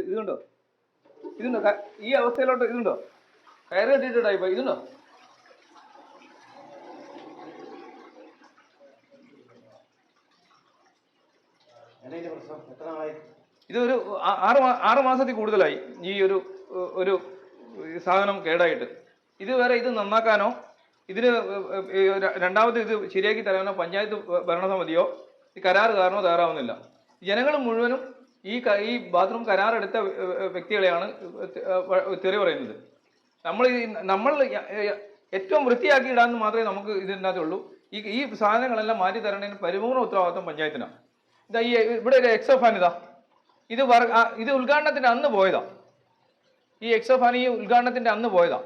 ഇത് ഇതുണ്ടോ? ഇതുണ്ടോ? ഈ അവസ്ഥയിലോട്ട് ഇതുണ്ടോ? കയറി എത്തിയിട്ടുണ്ടോ ഇപ്പൊ? ഇതുണ്ടോ? ഇതൊരു ആറ് ആറ് മാസത്തിൽ കൂടുതലായി ഈ ഒരു ഒരു സാധനം കേടായിട്ട്. ഇതുവരെ ഇത് നന്നാക്കാനോ ഇതിന് രണ്ടാമത് ഇത് ശരിയാക്കി തരാനോ പഞ്ചായത്ത് ഭരണസമിതിയോ കാരണോ തയ്യാറാവുന്നില്ല. ജനങ്ങൾ മുഴുവനും ഈ ഈ ബാത്റൂം കരാർ എടുത്ത വ്യക്തികളെയാണ് തെറി പറയുന്നത്. നമ്മൾ നമ്മൾ ഏറ്റവും വൃത്തിയാക്കി ഇടാന്ന് മാത്രമേ നമുക്ക് ഇതിനകത്തുള്ളൂ. ഈ ഈ സാധനങ്ങളെല്ലാം മാറ്റി തരേണ്ടതിന് പരിപൂർണ ഉത്തരവാദിത്വം പഞ്ചായത്തിനാണ് ഇതാ ഈ ഇവിടെ ഒരു എക്സോ ഫാൻ ഇതാ. ഇത് വർ ഇത് ഉദ്ഘാടനത്തിന്റെ അന്ന് പോയതാ. ഈ എക്സോ ഫാൻ ഈ ഉദ്ഘാടനത്തിന്റെ അന്ന് പോയതാ.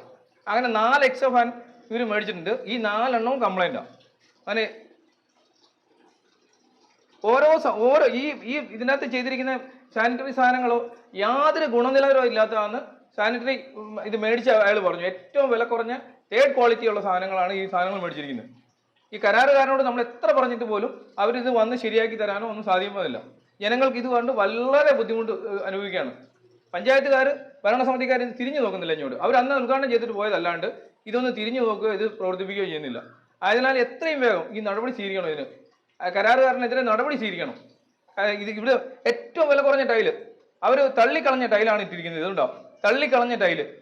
അങ്ങനെ നാല് എക്സോ ഫാൻ ഇവർ മേടിച്ചിട്ടുണ്ട്. ഈ നാലെണ്ണവും കംപ്ലൈന്റാണ് അങ്ങനെ ഓരോ ഓരോ ഈ ഈ ഇതിനകത്ത് ചെയ്തിരിക്കുന്ന സാനിറ്ററി സാധനങ്ങളോ യാതൊരു ഗുണനിലവാരവും ഇല്ലാത്തതാണ് സാനിറ്ററി ഇത് മേടിച്ച അയാൾ പറഞ്ഞു. ഏറ്റവും വില കുറഞ്ഞ തേർഡ് ക്വാളിറ്റി ഉള്ള സാധനങ്ങളാണ് ഈ സാധനങ്ങൾ മേടിച്ചിരിക്കുന്നത്. ഈ കരാറുകാരനോട് നമ്മൾ എത്ര പറഞ്ഞിട്ട് പോലും അവരിത് വന്ന് ശരിയാക്കി തരാനോ ഒന്നും സാധ്യമല്ല. ജനങ്ങൾക്ക് ഇത് കണ്ട് വളരെ ബുദ്ധിമുട്ട് അനുഭവിക്കുകയാണ്. പഞ്ചായത്തുകാർ ഭരണസമിതിക്കാർ ഇത് തിരിഞ്ഞു നോക്കുന്നില്ല ഇങ്ങോട്ട് അവർ അന്ന് ഉദ്ഘാടനം ചെയ്തിട്ട് പോയതല്ലാണ്ട് ഇതൊന്ന് തിരിഞ്ഞു നോക്കുകയോ ഇത് പ്രവർത്തിപ്പിക്കുകയോ ചെയ്യുന്നില്ല. അതിനാൽ എത്രയും വേഗം ഈ നടപടി സ്വീകരിക്കണം ഇതിന്. കരാറുകാരനെതിരെ നടപടി സ്വീകരിക്കണം. ഇത് ഇവിടെ ഏറ്റവും വില കുറഞ്ഞ ടൈൽ. അവർ തള്ളിക്കളഞ്ഞ ടൈലാണ് ഇട്ടിരിക്കുന്നത്. ഇതുണ്ടോ തള്ളിക്കളഞ്ഞ ടൈൽ.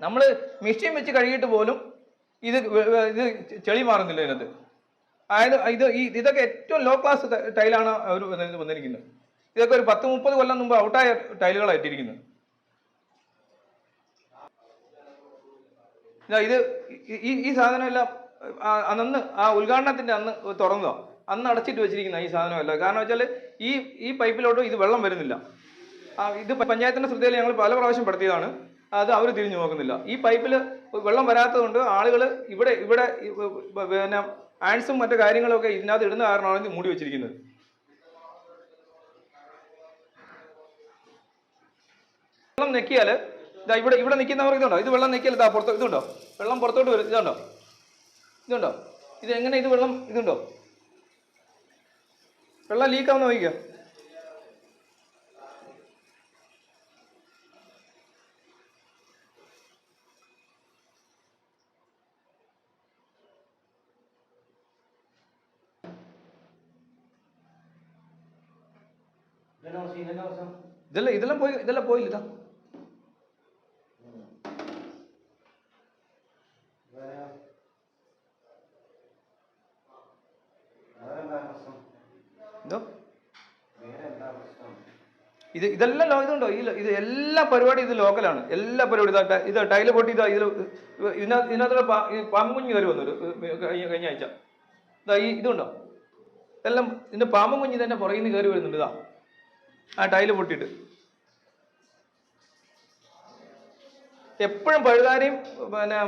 നമ്മൾ മെഷീൻ വെച്ച് കഴുകിയിട്ട് പോലും ഇത് ഇത് ചെളി മാറുന്നില്ല ഇതിനകത്ത്. അതായത് ഇത് ഈ ഇതൊക്കെ ഏറ്റവും ലോ ക്ലാസ് ടൈലാണ് അവർ വന്നിരിക്കുന്നത്. ഇതൊക്കെ ഒരു പത്ത് മുപ്പത് കൊല്ലം മുമ്പ് ഔട്ടായ ടൈലുകളായിട്ടിരിക്കുന്നത് ഇതാ ഈ- ഈ ഈ സാധനം എല്ലാം ആ, അന്ന് ആ ഉദ്ഘാടനത്തിന്റെ അന്ന് തുറന്നതാ അന്ന് അടച്ചിട്ട് വെച്ചിരിക്കുന്ന ഈ സാധനമല്ല കാരണം വെച്ചാൽ ഈ ഈ പൈപ്പിലോട്ട് ഇത് വെള്ളം വരുന്നില്ല. ആ ഇത് പഞ്ചായത്തിന്റെ ശ്രദ്ധയിൽ ഞങ്ങൾ പല പ്രാവശ്യം പെടുത്തിയതാണ്. അത് അവർ തിരിഞ്ഞു നോക്കുന്നില്ല. ഈ പൈപ്പിൽ വെള്ളം വരാത്തതുകൊണ്ട് ആളുകൾ ഇവിടെ ഇവിടെ പിന്നെ ആൻസും മറ്റു കാര്യങ്ങളൊക്കെ ഇതിനകത്ത് ഇടുന്ന കാരണമാണ് ഇത് മൂടി വെച്ചിരിക്കുന്നത്. വെള്ളം നെക്കിയാൽ ഇതാ ഇവിടെ ഇവിടെ നിൽക്കുന്നവർക്ക് ഇതുണ്ടോ? ഇത് വെള്ളം നെക്കിയാൽ ഇതാ പുറത്ത് ഇതുണ്ടോ? വെള്ളം പുറത്തോട്ട് വരും. ഇതുണ്ടോ? ഇതുണ്ടോ? ഇത് എങ്ങനെ ഇത് വെള്ളം ഇതുണ്ടോ? വെള്ളം ലീക്കാവുന്ന നോക്കിക്കോ ഇതെല്ലാം ഇതെല്ലാം പോയി ഇതെല്ലാം പോയില്ല ഇതാ? ഇത് ഇതെല്ലാം ഇതുണ്ടോ? ഈ ഇത് എല്ലാ പരിപാടി ഇത് ലോക്കലാണ്. എല്ലാ പരിപാടി ഇതാ ഇത് ടൈൽ പൊട്ടി ഇതാ ഇതിൽ ഇതിനകത്ത് ഇതിനകത്തുള്ള പാ ഈ പാമ്പുകുഞ്ഞ് കയറി വന്നൊരു കഴിഞ്ഞ കഴിഞ്ഞ ആഴ്ച. ഇതാ ഈ ഇതുണ്ടോ? എല്ലാം ഇതിന്റെ പാമ്പും കുഞ്ഞ് തന്നെ പുറകിൽ നിന്ന് കയറി വരുന്നുണ്ട് ഇതാ. ആ ടൈൽ പൊട്ടിയിട്ട്. എപ്പോഴും പഴുതാരയും പിന്നെ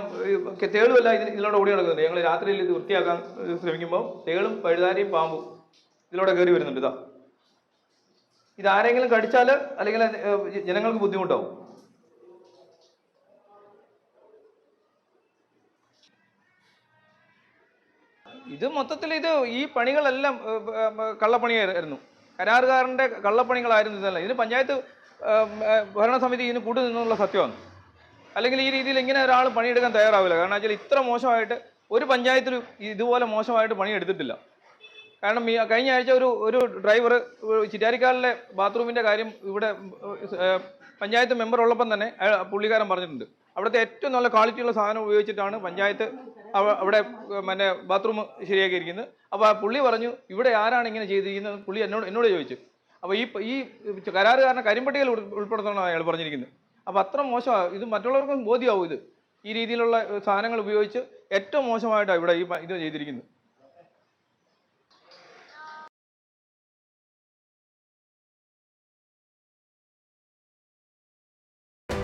തേളുമല്ല ഇതിന് ഇതിലൂടെ ഓടി നടക്കുന്നുണ്ട്. ഞങ്ങൾ രാത്രിയിൽ ഇത് വൃത്തിയാക്കാൻ ശ്രമിക്കുമ്പോൾ തേളും പഴുതാരയും പാമ്പും ഇതിലൂടെ കയറി വരുന്നുണ്ട് ഇതാ. ഇതാരെങ്കിലും കടിച്ചാൽ അല്ലെങ്കിൽ ജനങ്ങൾക്ക് ബുദ്ധിമുട്ടാവും. ഇത് മൊത്തത്തിൽ ഇത് ഈ പണികളെല്ലാം കള്ളപ്പണിയായിരുന്നു. കരാറുകാരന്റെ കള്ളപ്പണികളായിരുന്നു ഇതെല്ലാം. ഇതിന് പഞ്ചായത്ത് ഭരണസമിതി ഇതിന് കൂട്ടു നിന്നുള്ള സത്യമാണ്. അല്ലെങ്കിൽ ഈ രീതിയിൽ ഇങ്ങനെ ഒരാൾ പണിയെടുക്കാൻ തയ്യാറാവില്ല. കാരണം വെച്ചാൽ ഇത്ര മോശമായിട്ട് ഒരു പഞ്ചായത്തിലും ഇതുപോലെ മോശമായിട്ട് പണിയെടുത്തിട്ടില്ല. കാരണം ഈ കഴിഞ്ഞ ആഴ്ച ഒരു ഒരു ഡ്രൈവർ ചിറ്റാരിക്കാലിലെ ബാത്റൂമിന്റെ കാര്യം ഇവിടെ പഞ്ചായത്ത് മെമ്പർ ഉള്ളപ്പം തന്നെ പുള്ളിക്കാരൻ പറഞ്ഞിട്ടുണ്ട്. അവിടുത്തെ ഏറ്റവും നല്ല ക്വാളിറ്റിയുള്ള സാധനം ഉപയോഗിച്ചിട്ടാണ് പഞ്ചായത്ത് അവിടെ മറ്റേ ബാത്റൂം ശരിയാക്കിയിരിക്കുന്നത്. അപ്പോൾ പുള്ളി പറഞ്ഞു ഇവിടെ ആരാണ് ഇങ്ങനെ ചെയ്തിരിക്കുന്നത്? പുള്ളി എന്നോട് എന്നോട് ചോദിച്ചു. അപ്പോൾ ഈ ഈ കരാറുകാരനെ കരിമ്പട്ടികൾ ഉൾപ്പെടുത്തണം അയാൾ പറഞ്ഞിരിക്കുന്നത്. അപ്പോൾ അത്ര മോശമാണ് ഇത് മറ്റുള്ളവർക്കും ബോധ്യമാവും ഇത്. ഈ രീതിയിലുള്ള സാധനങ്ങൾ ഉപയോഗിച്ച് ഏറ്റവും മോശമായിട്ടാണ് ഇവിടെ ഈ ഇത് ചെയ്തിരിക്കുന്നത്.